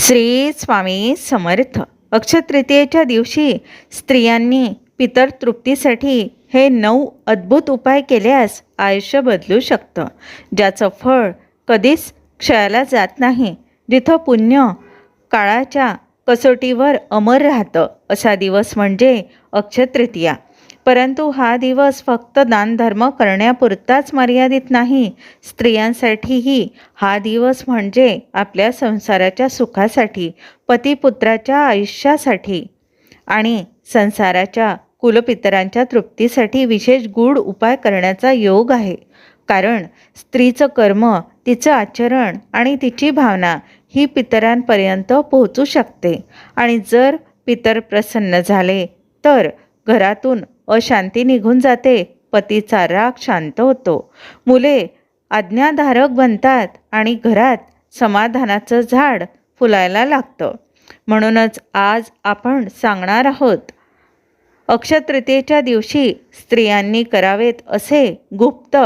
श्री स्वामी समर्थ. अक्षतृतीयेच्या दिवशी स्त्रियांनी पितर तृप्तीसाठी हे नऊ अद्भुत उपाय केल्यास आयुष्य बदलू शकतं. ज्याचं फळ कधीच क्षयाला जात नाही जिथं पुण्य काळाच्या कसोटीवर अमर राहतं असा दिवस म्हणजे अक्षतृतीया परंतु हा दिवस फक्त दानधर्म करण्यापुरताच मर्यादित नाही. स्त्रियांसाठीही हा दिवस म्हणजे आपल्या संसाराच्या सुखासाठी पतीपुत्राच्या आयुष्यासाठी आणि संसाराच्या कुलपितरांच्या तृप्तीसाठी विशेष गूढ उपाय करण्याचा योग आहे. कारण स्त्रीचं कर्म तिचं आचरण आणि तिची भावना ही पितरांपर्यंत पोहोचू शकते. आणि जर पितर प्रसन्न झाले तर घरातून अशांती निघून जाते. पतीचा राग शांत होतो. मुले आज्ञाधारक बनतात आणि घरात समाधानाचं झाड फुलायला लागतं. म्हणूनच आज आपण सांगणार आहोत अक्षतृतीयेच्या दिवशी स्त्रियांनी करावेत असे गुप्त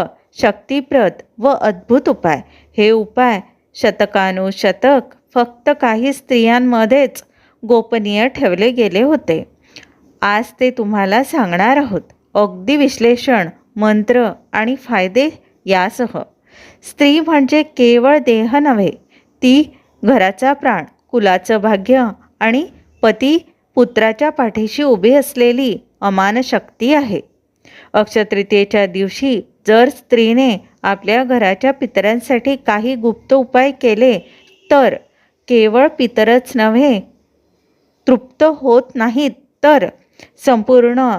शक्तिप्रद व अद्भुत उपाय. हे उपाय शतकानुशतक फक्त काही स्त्रियांमध्येच गोपनीय ठेवले गेले होते. आज ते तुम्हाला सांगणार आहोत. अगदी विश्लेषण मंत्र आणि फायदे यासह. स्त्री म्हणजे केवळ देह नव्हे ती घराचा प्राण कुलाचं भाग्य आणि पती पुत्राच्या पाठीशी उभी असलेली अमान शक्ती आहे. अक्षतृतीयेच्या दिवशी जर स्त्रीने आपल्या घराच्या पितरांसाठी काही गुप्त उपाय केले तर केवळ पितरच नव्हे तृप्त होत नाहीत तर संपूर्ण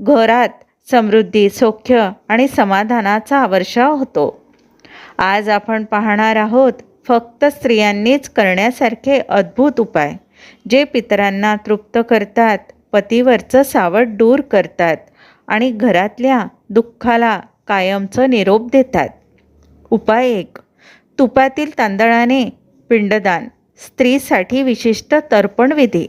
घरात समृद्धी सौख्य आणि समाधानाचा वर्षाव होतो. आज आपण पाहणार आहोत फक्त स्त्रियांनीच करण्यासारखे अद्भुत उपाय जे पितरांना तृप्त करतात पतीवरचं सावट दूर करतात आणि घरातल्या दुःखाला कायमचं निरोप देतात. उपाय एक तुपातील तांदळाने पिंडदान स्त्रीसाठी विशिष्ट तर्पण विधी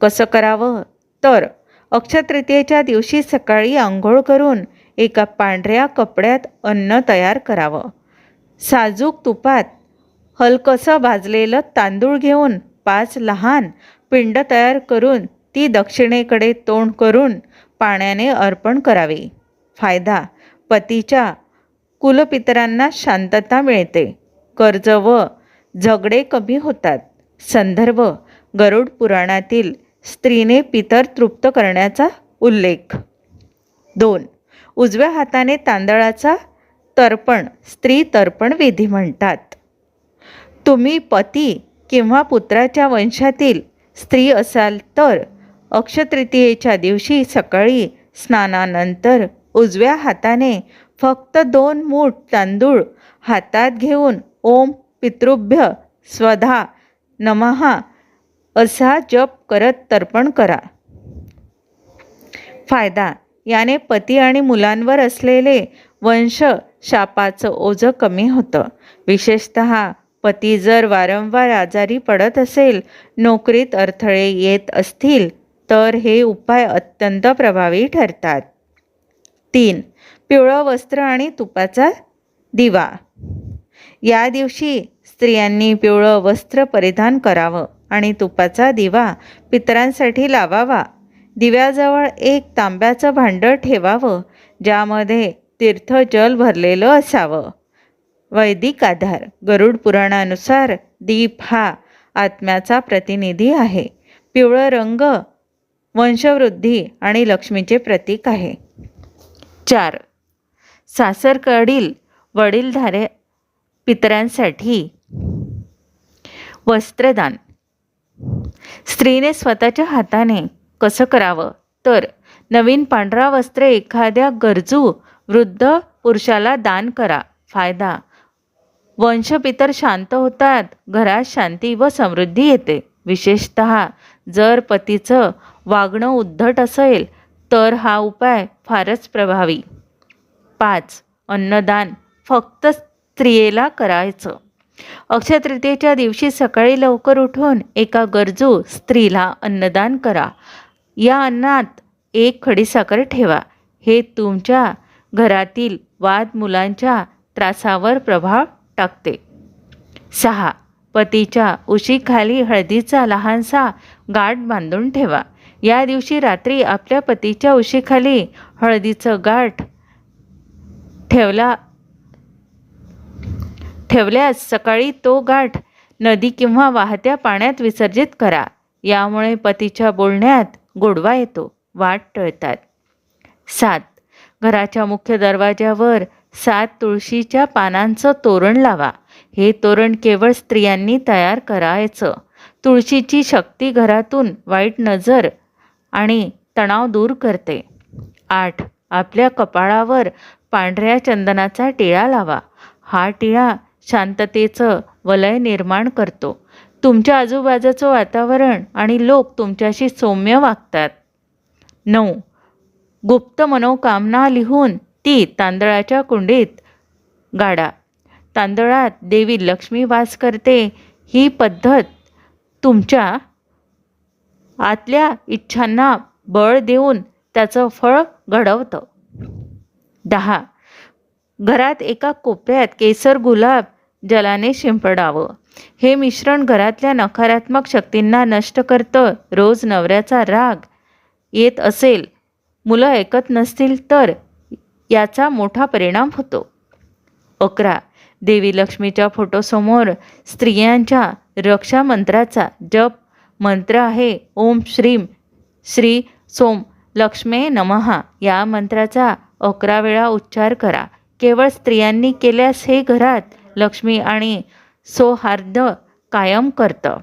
कसं करावं? तर अक्षतृतीयेच्या दिवशी सकाळी आंघोळ करून एका पांढऱ्या कपड्यात अन्न तयार करावं. साजूक तुपात हलकसं भाजलेलं तांदूळ घेऊन पाच लहान पिंड तयार करून ती दक्षिणेकडे तोंड करून पाण्याने अर्पण करावे. फायदा पतीच्या कुलपितरांना शांतता मिळते. कर्ज व झगडे कमी होतात. संदर्भ गरुड पुराणातील स्त्रीने पितर तृप्त करण्याचा उल्लेख. दोन उजव्या हाताने तांदळाचा तर्पण स्त्री तर्पण विधी म्हणतात. तुम्ही पती किंवा पुत्राच्या वंशातील स्त्री असाल तर अक्षतृतीयेच्या दिवशी सकाळी स्नानानंतर उजव्या हाताने फक्त दोन मूठ तांदूळ हातात घेऊन ओम पितृभ्य स्वधा नमहा असा जप करत तर्पण करा. फायदा याने पती आणि मुलांवर असलेले वंश शापाचं ओझं कमी होतं. विशेषत पती जर वारंवार आजारी पडत असेल नोकरीत अडथळे येत असतील तर हे उपाय अत्यंत प्रभावी ठरतात. तीन पिवळं वस्त्र आणि तुपाचा दिवा. या दिवशी स्त्रियांनी पिवळं वस्त्र परिधान करावं. आणि तुपाचा दिवा पितरांसाठी लावावा. दिव्याजवळ एक तांब्याचं भांडं ठेवावं ज्यामध्ये तीर्थजल भरलेलं असावं. वैदिक आधार गरुड पुराणानुसार दीप हा आत्म्याचा प्रतिनिधी आहे. पिवळं रंग वंशवृद्धी आणि लक्ष्मीचे प्रतीक आहे. चार सासरकडील वडीलधारे पितरांसाठी वस्त्रदान. स्त्रीने स्वतःच्या हाताने कसं करावं? तर नवीन पांढरा वस्त्र एखाद्या गरजू वृद्ध पुरुषाला दान करा. फायदा वंशपितर शांत होतात घरात शांती व समृद्धी येते. विशेषत जर पतीचं वागणं उद्धट असेल तर हा उपाय फारच प्रभावी. पाच अन्नदान फक्त स्त्रियेला करायचं. अक्षय तृतीयेच्या दिवशी सकाळी लवकर उठून एका गरजू स्त्रीला अन्नदान करा. या अन्नात एक खडीसाखर ठेवा. हे तुमच्या घरातील वाद मुलांच्या त्रासावर प्रभाव टाकते. सहा. पतीच्या उशीखाली हळदीचा लहानसा गाठ बांधून ठेवा. या दिवशी रात्री आपल्या पतीच्या उशीखाली हळदीचं गाठ ठेवला ठेवल्यास सकाळी तो गाठ नदी किंवा वाहत्या पाण्यात विसर्जित करा. यामुळे पतीच्या बोलण्यात गोडवा येतो वाट टळतात. सात. घराच्या मुख्य दरवाज्यावर सात तुळशीच्या पानांचं तोरण लावा. हे तोरण केवळ स्त्रियांनी तयार करायचं. तुळशीची शक्ती घरातून वाईट नजर आणि तणाव दूर करते. आठ. आपल्या कपाळावर पांढऱ्या चंदनाचा टिळा लावा. हा टिळा शांततेचं वलय निर्माण करतो. तुमच्या आजूबाजूचं वातावरण आणि लोक तुमच्याशी सौम्य वागतात. नऊ. गुप्त मनोकामना लिहून ती तांदळाच्या कुंडीत गाडा. तांदळात देवी लक्ष्मी वास करते. ही पद्धत तुमच्या आतल्या इच्छांना बळ देऊन त्याचं फळ घडवतं. दहा. घरात एका कोपऱ्यात केसर गुलाब जलाने शिंपडावं. हे मिश्रण घरातल्या नकारात्मक शक्तींना नष्ट करतं. रोज नवऱ्याचा राग येत असेल मुलं ऐकत नसतील तर याचा मोठा परिणाम होतो. अकरा. देवी लक्ष्मीच्या फोटोसमोर स्त्रियांच्या रक्षा मंत्राचा जप. मंत्र आहे ओम श्रीम श्री सोम लक्ष्मे नमहा या मंत्राचा अकरा वेळा उच्चार करा. केवळ स्त्रियांनी केल्यास हे घरात लक्ष्मी आणि सौहार्द कायम करतं.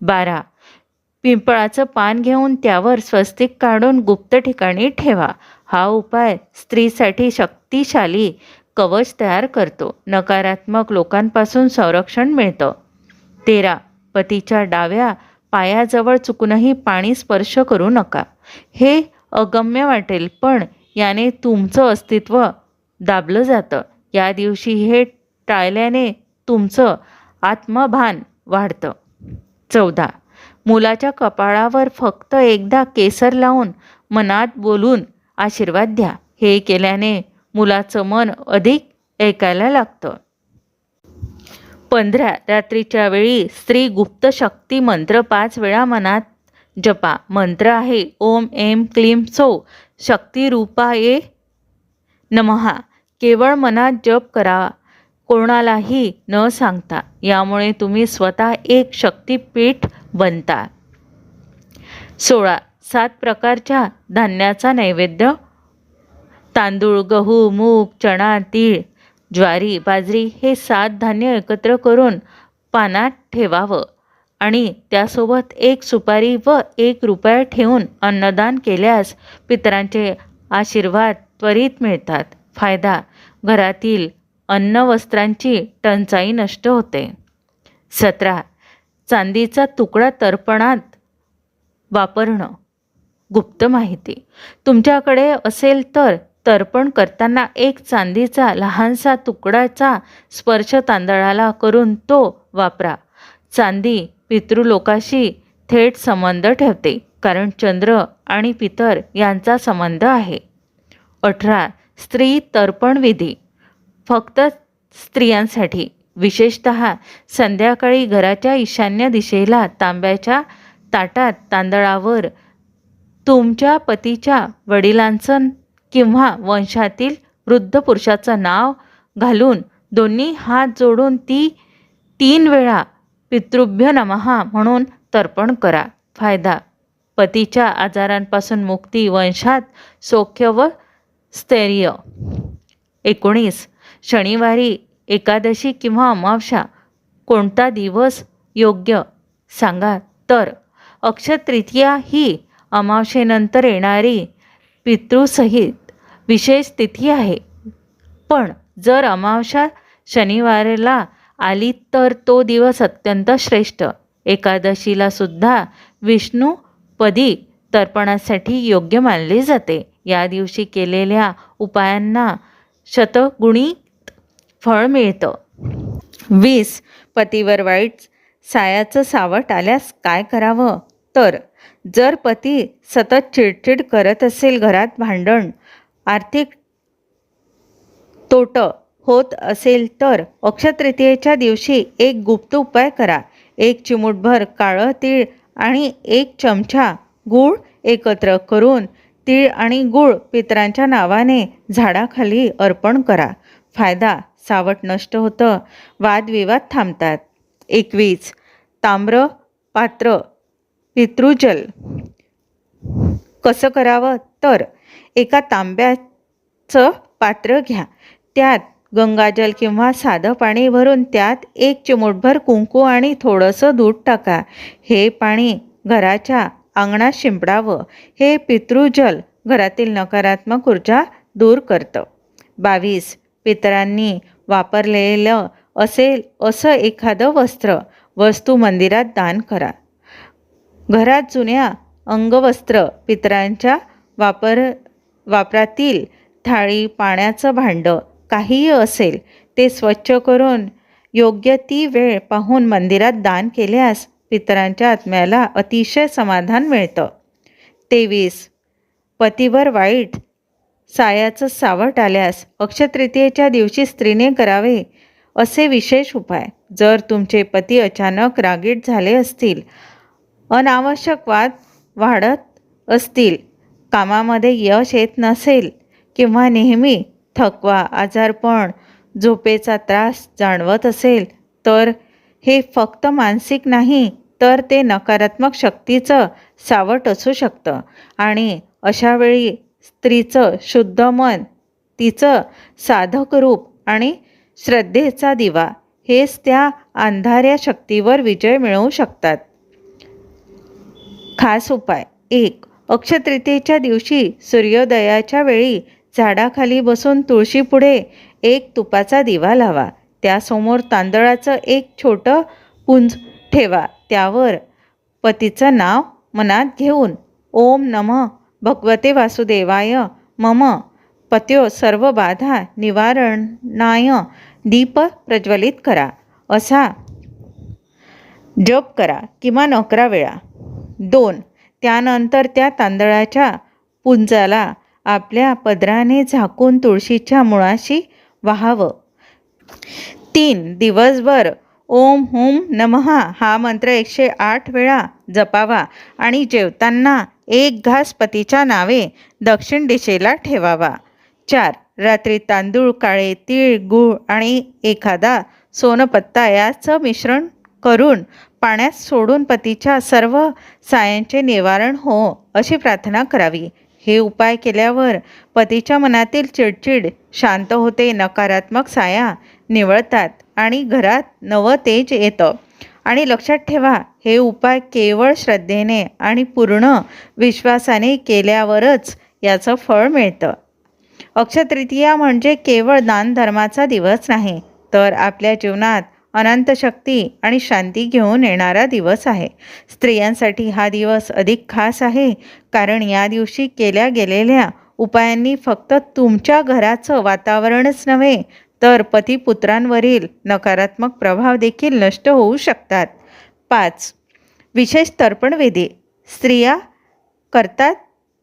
बारा. पिंपळाचं पान घेऊन त्यावर स्वस्तिक काढून गुप्त ठिकाणी ठेवा. हा उपाय स्त्रीसाठी शक्तिशाली कवच तयार करतो. नकारात्मक लोकांपासून संरक्षण मिळतं. तेरा. पतीच्या डाव्या पायाजवळ चुकूनही पाणी स्पर्श करू नका. हे अगम्य वाटेल पण याने तुमचं अस्तित्व दाबलं जातं. या दिवशी हे टाळल्याने तुमचं आत्मभान वाढतं. चौदा. मुलाच्या कपाळावर फक्त एकदा केसर लावून मनात बोलून आशीर्वाद द्या. हे केल्याने मुलाचं मन अधिक ऐकायला लागतं. पंधरा. रात्रीच्या वेळी स्त्री गुप्त शक्ती मंत्र पाच वेळा मनात जपा. मंत्र आहे ओम एम क्लीम सो. शक्ती रूपाये नमहा. केवळ मनात जप करा. कोणालाही न सांगता. यामुळे तुम्ही स्वतः एक शक्तीपीठ बनता. सोळा. सात प्रकारच्या धान्याचा नैवेद्य. तांदूळ गहू मूग चणा तीळ ज्वारी बाजरी हे सात धान्य एकत्र करून पानात ठेवावं आणि त्यासोबत एक सुपारी व एक रुपया ठेवून अन्नदान केल्यास पितरांचे आशीर्वाद त्वरित मिळतात. फायदा. घरातील अन्न वस्त्रांची टंचाई नष्ट होते. सतरा. चांदीचा तुकडा तर्पणात वापरणं. गुप्त माहिती. तुमच्याकडे असेल तर तर्पण करताना एक चांदीचा लहानसा तुकडाचा स्पर्श तांदळाला करून तो वापरा. चांदी पितृलोकाशी थेट संबंध ठेवते कारण चंद्र आणि पितर यांचा संबंध आहे. अठरा. स्त्री तर्पणविधी. फक्त स्त्रियांसाठी. विशेषत संध्याकाळी घराच्या ईशान्य दिशेला तांब्याच्या ताटात तांदळावर तुमच्या पतीच्या वडिलांचं किंवा वंशातील वृद्ध पुरुषाचं नाव घालून दोन्ही हात जोडून ती तीन वेळा पितृभ्य नमहा म्हणून तर्पण करा. फायदा. पतीच्या आजारांपासून मुक्ती वंशात सौख्य व स्थैर्य एकोणीस. शनिवारी एकादशी किंवा अमावस्या. कोणता दिवस योग्य? सांगा. तर अक्षतृतीया ही अमावशेनंतर येणारी पितृसहित विशेष तिथी आहे. पण जर अमावस्या शनिवारला आली तर तो दिवस अत्यंत श्रेष्ठ. एकादशीला सुद्धा विष्णूपदी तर्पणासाठी योग्य मानले जाते. या दिवशी केलेल्या उपायांना शतगुणित फळ मिळतं. वीस पतीवर वाईट सायाचं सावट आल्यास काय करावं? तर जर पती सतत चिडचिड करत असेल घरात भांडण आर्थिक तोट होत असेल तर अक्षतृतीयेच्या दिवशी एक गुप्त उपाय करा. एक चिमूटभर काळं तीळ आणि एक चमचा गूळ एकत्र करून तीळ आणि गूळ पितरांच्या नावाने झाडाखाली अर्पण करा. फायदा सावट नष्ट होतं. वादविवाद थांबतात. एकवीस. ताम्र पात्र पितृजल. कसं करावं? तर एका तांब्याचं पात्र घ्या. त्यात गंगाजल किंवा साधं पाणी भरून त्यात एक चिमूटभर कुंकू आणि थोडंसं दूध टाका. हे पाणी घराच्या अंगणात शिंपडावं हे पितृजल घरातील नकारात्मक ऊर्जा दूर करतं. बावीस पितरांनी वापरलेलं असेल असं एखादं वस्त्र वस्तू मंदिरात दान करा. घरात जुन्या अंगवस्त्र पितरांच्या वापर वापरातील थाळी पाण्याचं भांडं काहीही असेल ते स्वच्छ करून योग्य ती वेळ पाहून मंदिरात दान केल्यास पितरांच्या आत्म्याला अतिशय समाधान मिळतं. तेवीस. पतीवर वाईट. सायाचं सावट आल्यास अक्षतृतीयेच्या दिवशी स्त्रीने करावे असे विशेष उपाय. जर तुमचे पती अचानक रागीट झाले असतील अनावश्यक वाद वाढत असतील कामामध्ये यश येत नसेल किंवा नेहमी थकवा आजारपण झोपेचा त्रास जाणवत असेल तर हे फक्त मानसिक नाही तर ते नकारात्मक शक्तीचं सावट असू शकतं. आणि अशावेळी स्त्रीचं शुद्ध मन तिचं साधक रूप आणि श्रद्धेचा दिवा हेच त्या अंधाऱ्या शक्तीवर विजय मिळवू शकतात. खास उपाय. एक अक्षतृतीयेच्या दिवशी सूर्योदयाच्या वेळी झाडाखाली बसून तुळशीपुढे एक तुपाचा दिवा लावा. त्यासमोर तांदळाचं एक छोटं पुंज ठेवा. त्यावर पतीचं नाव मनात घेऊन ओम नम भगवते वासुदेवाय मम पत्यो सर्व बाधा निवारणाय दीप प्रज्वलित करा. असा जप करा किमान अकरा वेळा. दोन. त्यानंतर त्या तांदळाच्या पुंजाला आपल्या पदराने झाकून तुळशीच्या मुळाशी वाहावं. तीन. दिवसभर ओम हुम नमहा हा मंत्र एकशे आठ वेळा जपावा आणि जेवताना एक घास पतीच्या नावे दक्षिण दिशेला ठेवावा. चार रात्री तांदूळ काळे तीळ गूळ आणि एखादा सोनपत्ता याचं मिश्रण करून पाण्यात सोडून पतीच्या सर्व सायांचे निवारण हो अशी प्रार्थना करावी. हे उपाय केल्यावर पतीच्या मनातील चिडचिड शांत होते नकारात्मक साया निवळतात आणि घरात नवं तेज येतं. आणि लक्षात ठेवा हे उपाय केवळ श्रद्धेने आणि पूर्ण विश्वासाने केल्यावरच याचं फळ मिळतं. अक्षतृतीया म्हणजे केवळ दानधर्माचा दिवस नाही तर आपल्या जीवनात अनंत शक्ती आणि शांती घेऊन येणारा दिवस आहे. स्त्रियांसाठी हा दिवस अधिक खास आहे कारण या दिवशी केल्या गेलेल्या उपायांनी फक्त तुमच्या घराचं वातावरणच नव्हे तर पतीपुत्रांवरील नकारात्मक प्रभाव देखील नष्ट होऊ शकतात. पाच. विशेष तर्पणवेदी स्त्रिया करतात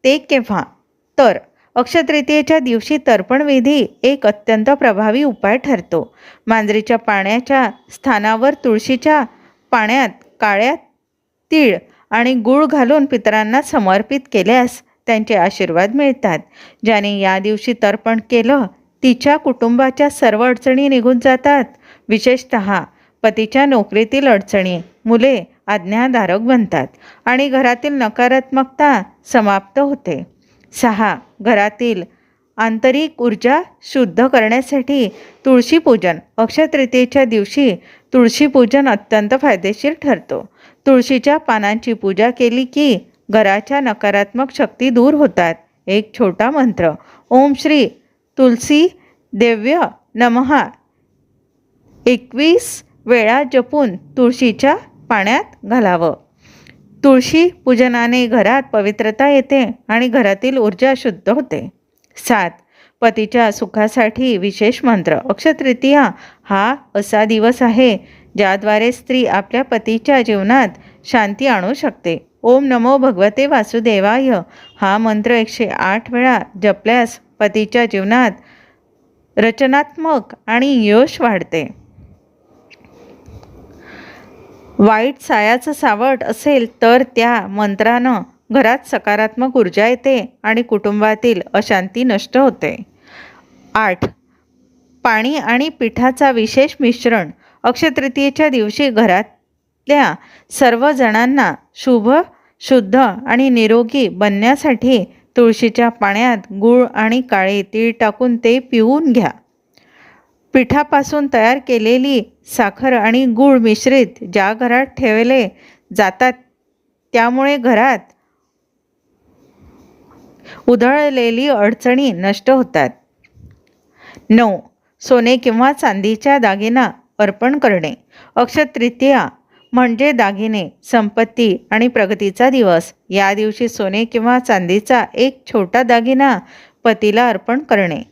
ते केव्हा? तर अक्षतृतीयेच्या दिवशी तर्पणविधी एक अत्यंत प्रभावी उपाय ठरतो. मांजरीच्या पाण्याच्या स्थानावर तुळशीच्या पाण्यात काळ्या तीळ आणि गूळ घालून पितरांना समर्पित केल्यास त्यांचे आशीर्वाद मिळतात. ज्याने या दिवशी तर्पण केलं तिच्या कुटुंबाच्या सर्व अडचणी निघून जातात. विशेषत पतीच्या नोकरीतील अडचणी मुले आज्ञाधारक बनतात आणि घरातील नकारात्मकता समाप्त होते. सहा घरातील आंतरिक ऊर्जा शुद्ध करण्यासाठी तुळशीपूजन अक्षतृतीयेच्या दिवशी तुळशीपूजन अत्यंत फायदेशीर ठरतो. तुळशीच्या पानांची पूजा केली की घराच्या नकारात्मक शक्ती दूर होतात. एक छोटा मंत्र ओम श्री तुलसी देव्य नमहा एकवीस वेळा जपून तुळशीच्या पाण्यात घालावं. तुळशी पूजनाने घरात पवित्रता येते आणि घरातील ऊर्जा शुद्ध होते. सात पतीच्या सुखासाठी विशेष मंत्र. अक्षतृतीया हा असा दिवस आहे ज्याद्वारे स्त्री आपल्या पतीच्या जीवनात शांती आणू शकते. ओम नमो भगवते वासुदेवाय हा मंत्र एकशे आठ वेळा जपल्यास पतीच्या जीवनात रचनात्मक आणि यश वाढते. वाईट सायाचं सावट असेल तर त्या मंत्रानं घरात सकारात्मक ऊर्जा येते आणि कुटुंबातील अशांती नष्ट होते. आठ. पाणी आणि पिठाचा विशेष मिश्रण अक्षतृतीयेच्या दिवशी घरातल्या सर्व जणांना शुभ शुद्ध आणि निरोगी बनण्यासाठी तुळशीच्या पाण्यात गूळ आणि काळे तीळ टाकून ते पिऊन घ्या. पिठापासून तयार केलेली साखर आणि गूळ मिश्रित ज्या घरात ठेवले जातात त्यामुळे घरात उधळलेली अडचणी नष्ट होतात. नऊ. सोने किंवा चांदीच्या दागिना अर्पण करणे. अक्षतृतीया म्हणजे दागिने संपत्ती आणि प्रगतीचा दिवस. या दिवशी सोने किंवा चांदीचा एक छोटा दागिना पतीला अर्पण करणे.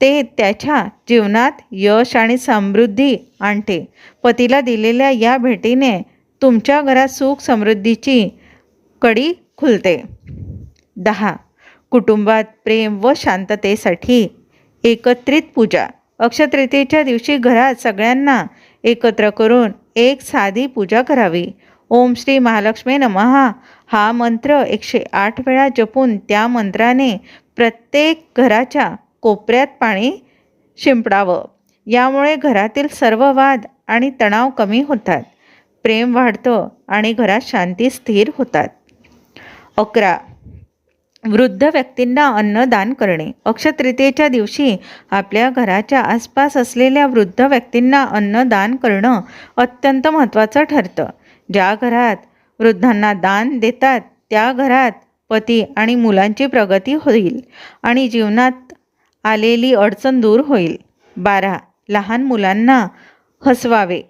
ते त्याच्या जीवनात यश आणि समृद्धी आणते. पतीला दिलेल्या या भेटीने तुमच्या घरात सुख समृद्धीची कडी खुलते. दहा. कुटुंबात प्रेम व शांततेसाठी एकत्रित पूजा. अक्षतृतीच्या दिवशी घरात सगळ्यांना एकत्र करून एक साधी पूजा करावी. ओम श्री महालक्ष्मी नमहा हा मंत्र एकशे आठ वेळा जपून त्या मंत्राने प्रत्येक घराच्या कोपऱ्यात पाणी शिंपडावं. यामुळे घरातील सर्व वाद आणि तणाव कमी होतात. प्रेम वाढतं आणि घरात शांती स्थिर होतात. अकरा. वृद्ध व्यक्तींना अन्नदान करणे. अक्षतृतीयेच्या दिवशी आपल्या घराच्या आसपास असलेल्या वृद्ध व्यक्तींना अन्नदान करणं अत्यंत महत्त्वाचं ठरतं. ज्या घरात वृद्धांना दान देतात त्या घरात पती आणि मुलांची प्रगती होईल आणि जीवनात आलेली अडचण दूर होईल. बारा. लहान मुलांना हसवावे.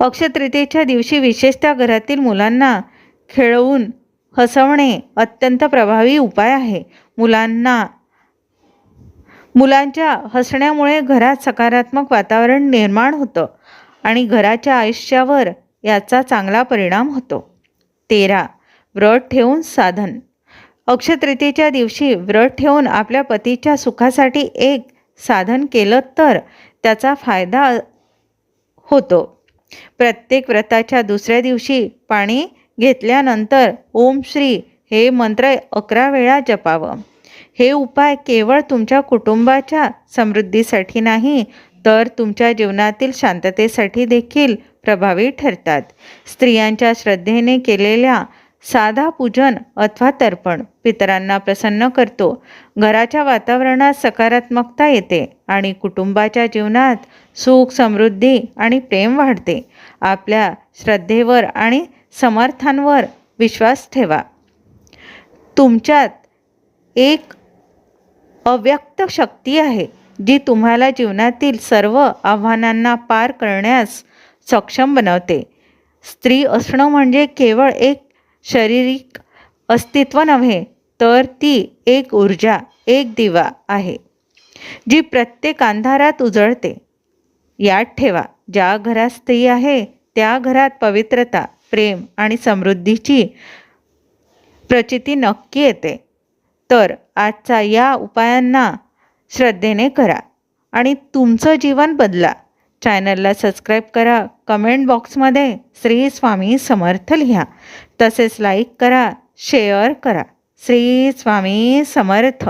अक्षतृतीयेच्या दिवशी विशेषतः घरातील मुलांना खेळवून हसवणे अत्यंत प्रभावी उपाय आहे. मुलांना मुलांच्या हसण्यामुळे घरात सकारात्मक वातावरण निर्माण होतं आणि घराच्या आयुष्यावर याचा चांगला परिणाम होतो. तेरा. व्रत ठेवून साधन. अक्षतृतीच्या दिवशी व्रत ठेवून आपल्या पतीच्या सुखासाठी एक साधन केलं तर त्याचा फायदा होतो. प्रत्येक व्रताच्या दुसऱ्या दिवशी पाणी घेतल्यानंतर ओम श्री हे मंत्र अकरा वेळा जपावं. हे उपाय केवळ तुमच्या कुटुंबाच्या समृद्धीसाठी नाही तर तुमच्या जीवनातील शांततेसाठी देखील प्रभावी ठरतात. स्त्रियांच्या श्रद्धेने केलेल्या साधा पूजन अथवा तर्पण पितरांना प्रसन्न करतो. घराच्या वातावरणात सकारात्मकता येते आणि कुटुंबाच्या जीवनात सुख समृद्धी आणि प्रेम वाढते. आपल्या श्रद्धेवर आणि समर्थांवर विश्वास ठेवा. तुमच्यात एक अव्यक्त शक्ती आहे जी तुम्हाला जीवनातील सर्व आव्हानांना पार करण्यास सक्षम बनवते. स्त्री असणं म्हणजे केवळ एक शारीरिक अस्तित्व नव्हे तर ती एक ऊर्जा एक दिवा आहे जी प्रत्येक अंधारात उजळते. याद ठेवा ज्या घरात स्त्री आहे त्या घरात पवित्रता प्रेम आणि समृद्धीची प्रचिती नक्की येते. तर आजचा या उपायांना श्रद्धेने करा आणि तुमचं जीवन बदला. चॅनलला सबस्क्राईब करा. कमेंट बॉक्समध्ये श्री स्वामी समर्थ लिहा. तसेच लाईक करा शेअर करा. श्री स्वामी समर्थ.